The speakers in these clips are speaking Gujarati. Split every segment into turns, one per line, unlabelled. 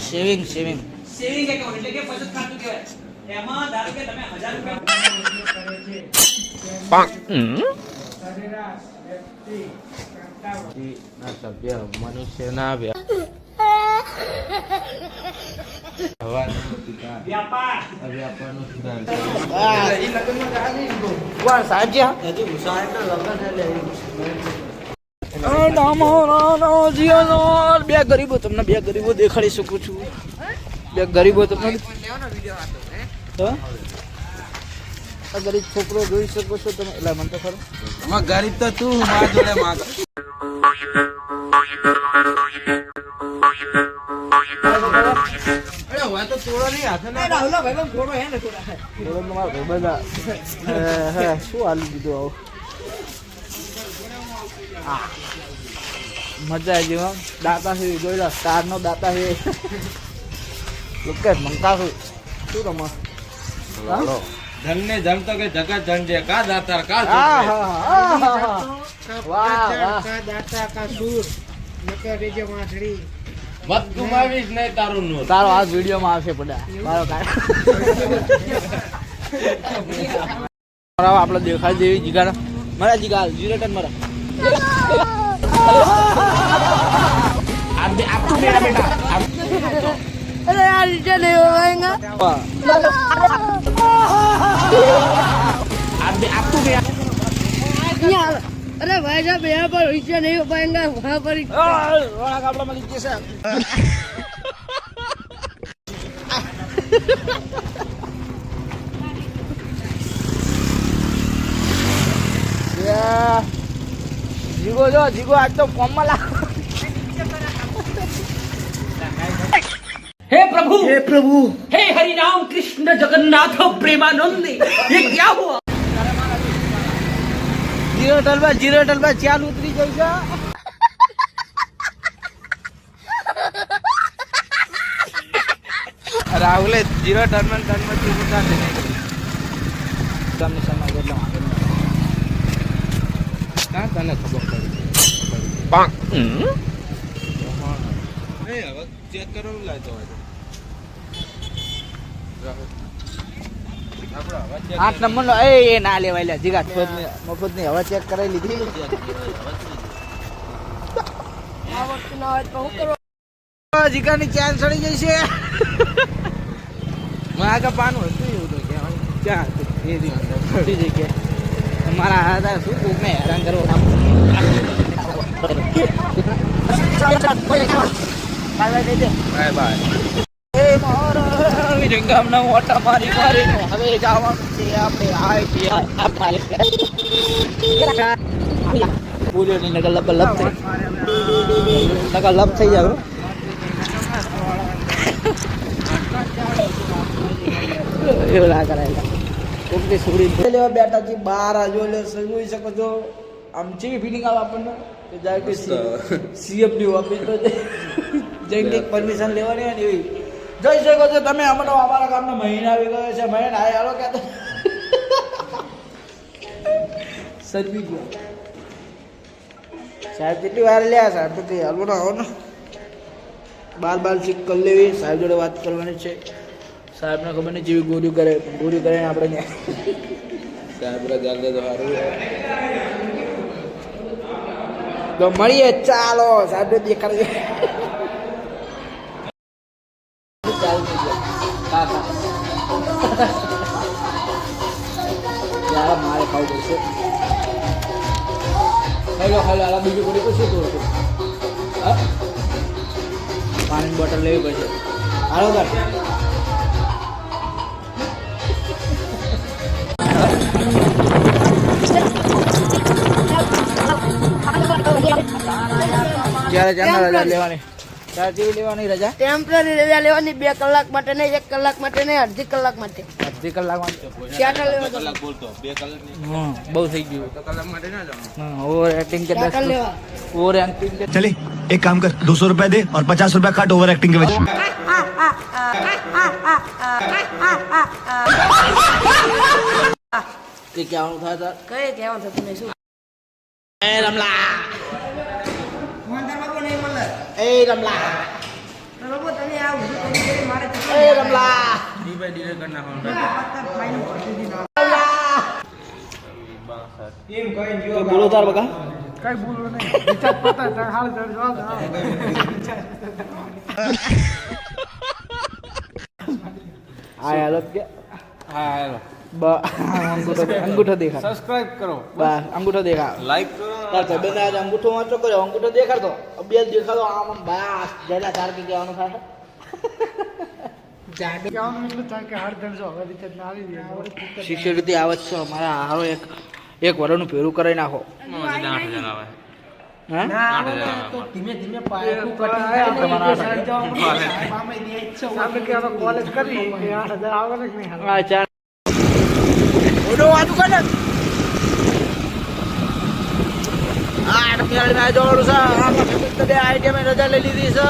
સેવિંગ સેવિંગ
સેવિંગ એકાઉન્ટ એટલે કે બચત ખાતું કહેવાય. એમાં ધારો કે તમે હજાર રૂપિયા
ના સભ્ય મનુષ્ય
બે ગરીબો તમને બે ગરીબો દેખાડી શકું છું બે ગરીબો તમને ગરીબ છોકરો જોઈ શકો છો તમે એટલે મને તો ખરો
ગરીબ તો તું મારા જોડે માગ અરે હવે તો તોડો નહીં હાથે ના
થોડો તમારો ભાઈબંધ આ. હે, હે, શું હાલી દીધું આવું આ. મજા આવી ગઈ હો. દાતા છે જોઈ લો સ્ટાર નો દાતા છે લોકેશ મંકા છે શું રમો
હાલો. ધન ને ધન તો કે જગત ધન છે. કા દાતાર કા
કા દાતા કા સૂર? નકર રેજે
મત ગુમાવીશ નહીં તારું નું.
તારો આ વીડિયો માં આવશે પડ્યા. મારો કાઢ આપણે દેખાય જેવી જીગા મારા જીગા જીરો ટન મારા.
આપ આપ બેટા બેટા रिटर्न नहीं हो पाएगा यहाँ अरे भाई साहब यहाँ पर रिटर्न नहीं हो पाएगा वहाँ पर
વાળા કાપડામાં લીધી છે યા. જીગો જો જીગો આજ તો કોમમાં લાગ
हे प्रभु हे प्रभु हे हरि राम कृष्ण जगन्नाथ प्रेमानंद ये क्या हुआ
જીરો ટલમાં જીરો ટલમાં ચાલ ઉતરી જઈ છે રાહુલે જીરો ટર્ન ટર્નમાં થી ઉતાર દે તમને સમજ એટલે વાંધો નહીં.
કાં તને ખબર પડી નહીં, હવે ચેક કરો લાજો
આઠ નંબર નો એ એ ના લેવાય લે જીગા મફતની. હવા ચેક કરાવી લીધી. જીગા ની ચેન સડી જઈ છે. મારા પાનું હતું એવું તો કે ક્યાં હતું? એ દી સડી જઈ કે. મારા હાથા શું કોક મેં હેરાન કરો બાય હવે જવાનું છે આપણે આય આપણે બોલ્યો નહીં નકર લબ થઈ નકર લબ થઈ લેવા બેઠા છે બહાર આજો એટલે જોઈ શકો છો. આમ જેવી ફિલિંગ આવે આપણને. કે જાય કે સીએમની ઓફિસ તો જઈને પરમિશન લેવાની હોય ને એવી. જઈ શકો છો તમે હમણાં અમારા ગામનો મહિના આવી ગયો છે. મહિના આય હાલો કે સજવી ગયો. સાહેબ કેટલી વાર લ્યા? સાહેબ તો કઈ હાલવો ના આવો ને. બાર બાર ચીક કરી લેવી. સાહેબ જોડે વાત કરવાની છે. સાહેબને ખબર નહીં જેવી ગોરી કરે ગોરી કરીને આપણે.
સાહેબ રજા તો સારું
તો મળીએ ચાલો સાહેબ દેખાડે મારે ખાવું પડશે હેલો હેલો બીજું કોઈ શું કરું હા પાણીની બોટલ લેવી પડશે હાલો સર ક્યારે ચાંદા રજા લેવાની ચાર જેવી લેવાની રજા
ટેમ્પરરી રજા લેવાની બે કલાક માટે નહીં એક કલાક માટે નહીં અડધી કલાક માટે
અડધી કલાકમાં
ક્યાં લેવા જવાનું?
કલાક બોલતો બે કલાક નહીં
હા બહુ થઈ ગયું
તો કલાક માટે ના જવાનું
હા ઓવર એક્ટિંગ કે
ક્યાં
દસ
લેવા
ઓવર એક્ટિંગ કે
चले एक काम कर दो सौ रुपया दे और पचास रुपया काट ओवर एक्टिंग के वजह
તે કહેવાનું થાય તાર
કઈ કહેવાનું થતું નહીં શું
એ રમલા એ રમલા
બરોબર તમે આ ઊભું કરી મારે
એ રમલા
ડી બાય ડી કરી નાખવાનું
બોલો તાર બકા હા હાલો કે
હા હેલો
બ અંગૂઠો અંગૂઠો દેખા
સબસ્ક્રાઇબ કરો.
બસ અંગૂઠો દેખા
લાઈક કરો.
તાર ભાઈબંધ આજે અંગૂઠો વાંચો કર્યો અંગૂઠો દેખાડતો. બે દેખાડો આમ આમ બસ જેટલા ચાર કે કહેવાનું થાય શિષ્યવૃત્તિ આવે છે. મારા હારો એક એક વરનું પેરું કરાવી નાખો.
ધીમે હજાર કોલેજ
હા
આઠ હજાર આવે
હા ચાર ઓડો વાંચું કર ને આઠ મેં જોડું છે. આમાં બે આઈટમ રજા લઈ લીધી છે.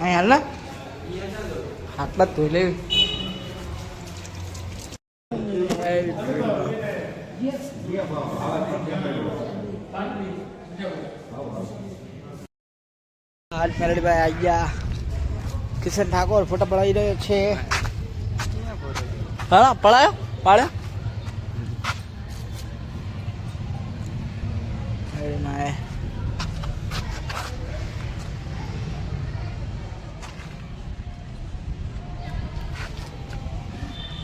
હાલ ને? હાથમાં બાદ ધોઈ લેવી. હાલ મેરડીભાઈ આવી ગયા કિશન ઠાકોર ફોટો પડાવી રહ્યો છે. હા પડાયો? પાડ્યો? અરે માય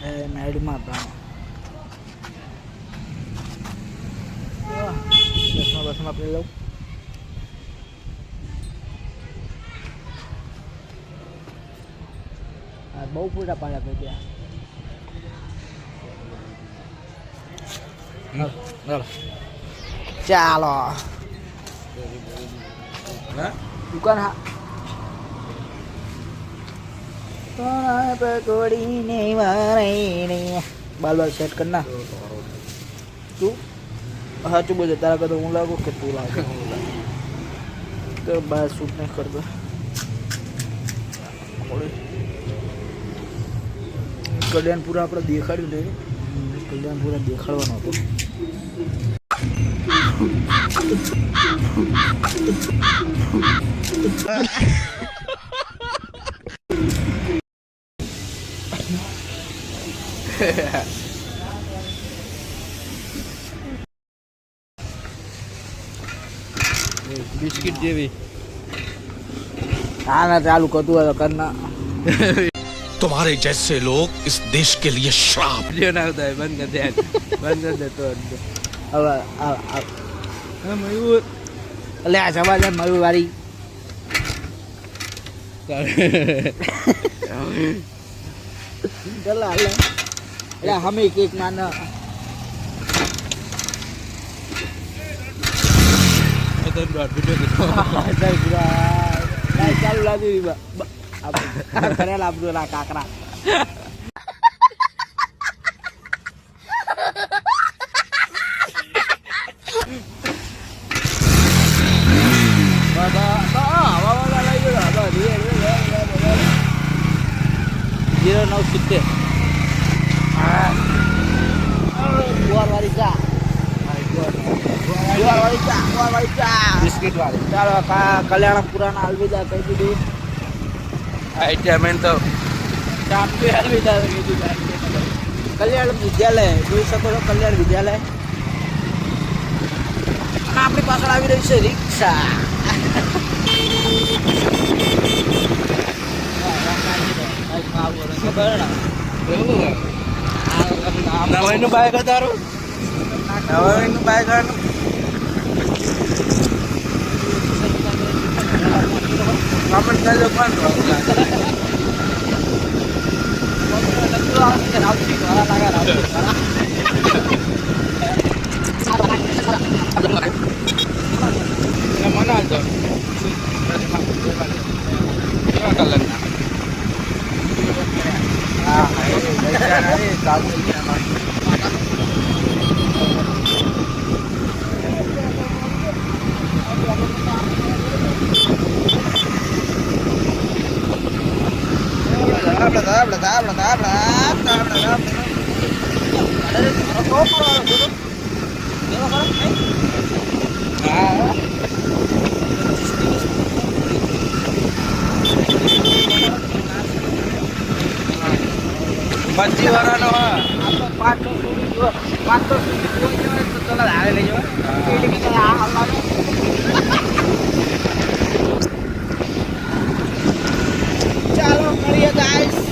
એ મેરડીમાં પણ. દસમા બસમાં આપણે લઉં. બહુ પૂરા પાડ્યા ભાઈ ત્યાં. ચાલો. દુકાન પકોડીને વાળીને બાલ બાલ સેટ કર ના તું સાચું બોલે તારા કરતા હું લાગુ કે તું લાગે? તો બાર શૂટ નહીં કરતો. કલ્યાણપુરા આપણે દેખાડ્યું ને કલ્યાણપુરા દેખાડવાનો હતો.
બિસ્કિટ જેવી.
હા ના ચાલુ કરતું હોય તો કરના.
तुम्हारे जैसे लोग इस देश के लिए श्राप
लेना होता है बंद कर दिया बंद कर दे तो अब
अब अब मयूर अले आ सवाल है मयूर वाली चल अले अले हम एक एक माना Hãy subscribe cho kênh Ghiền Mì Gõ Để không આપણું ના કાકરા જીરો નવ સિત્તેર ગુવારવાળી ચા ગુવારવાળી ચા ગુવારવાળી ચા
બિસ્કિટ વાળી
ચાલો કા કલ્યાણપુરાના અલવિદા કહી દીધું
આઈટમ તો.
કલ્યાણ વિદ્યાલય જોઈ શકો છો કલ્યાણ વિદ્યાલય. આપણી પાછળ આવી રહી છે રિક્ષા.
નવાઈનું બાઈક હતારું નવાઈનું બાઈક હતું એટલે મનાવજો કેવા કલરના હા હા એ પૈસા નથી ચાલુ ગયા પચીસ વાળાનો
તો ચલો હારે લઈ હલાવે ચાલો મળીએ ગાઈસ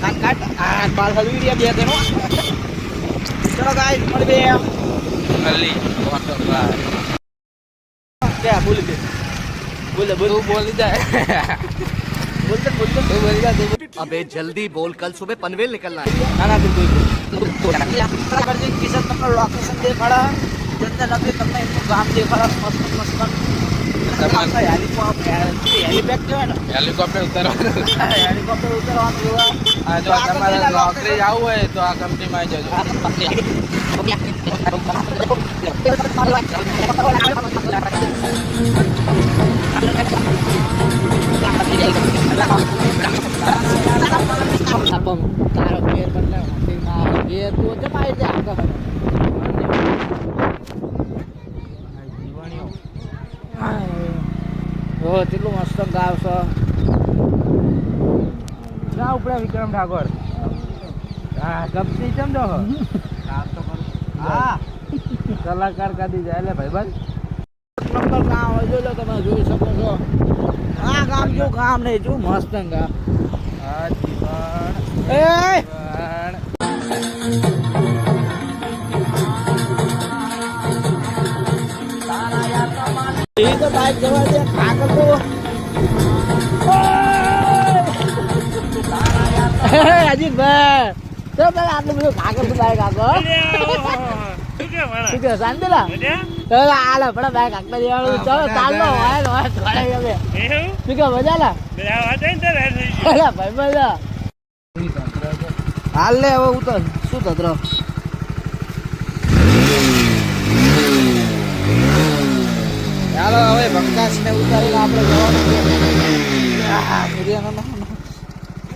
કાટ કાટ આ બાલ હલવી રહ્યા બે તેનો ચલો ગાઈસ મળીએ
અલી વોટર પાર્ક
ક્યાં બોલી દે બોલે બોલ
તું બોલી જાય
બોલ દે બોલ દે બોલી જા
अबे जल्दी बोल कल सुबह पनवेल निकलना है
ના ના તું બોલ કરજે કિશન તમને લોકેશન દેખાડા જનતા નબી તમને એમનું ગામ દેખાડા
હેલિકોપ્ટર ઉતરવાનું.
હેલિકોપ્ટર ઉતરવાનું
જો તમારે નોકરી જવું હોય તો આ કંપનીમાં જજો.
તારો ઘેર બદલાવ મારો ઘેર તું છે. મારી જા કેટલું મસ્ત ગાવ છો.
ના ઉપડે વિક્રમ ઠાકોર. હા કંપની સમજો હા. કલાકાર કાદી જાય એટલે ભાઈ બસ.
નંબર ગામ હોય જોઈ લો તમે જોઈ શકો છો. આ ગામ જો ગામ નહીં જો મસ્ત ગામ.
હા જીવન
એ
જીવન
એ તો બાઈક જવા દે. અજીતભાઈ તો તમે આટલું બધું તો શું કે શાંતિલા તો હાલો પણ બાઈક આગળ દેવાનું ચલો ચાલો હોય હોય થોડા ગમે શું કે મજા લા અલા ભાઈ મજા હાલ લે હવે ઉતર શું તત્ર ચાલો હવે બંકાસ ને ઉતારીને આપણે જવાનું.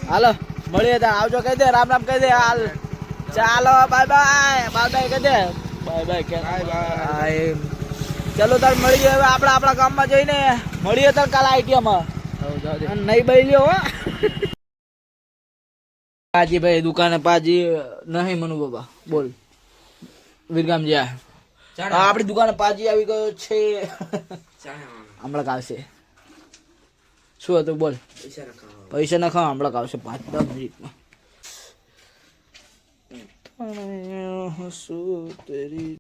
હાલો મળીએ ત્યાં. આવજો કહી દે રામ રામ કહી દે હાલ. ચાલો બાય બાય. બાય બાય કહી દે. બાય બાય કે. બાય ચલો તાર મળીએ હવે આપણે આપણા ગામમાં જઈને. મળીએ તાર કાલ આઈટીએમાં નહીં બઈ લ્યો હો. પાજી ભાઈ દુકાને પાજી. નહીં મનુ બાબા બોલ. વિરગામ જ્યાં આપણી દુકાને પાજી આવી ગયો છે. હમણાં આવશે શું હતું બોલ. પૈસા ના ખાવ હમણાં આવશે પાંચ દસ મિનિટમાં શું તેરી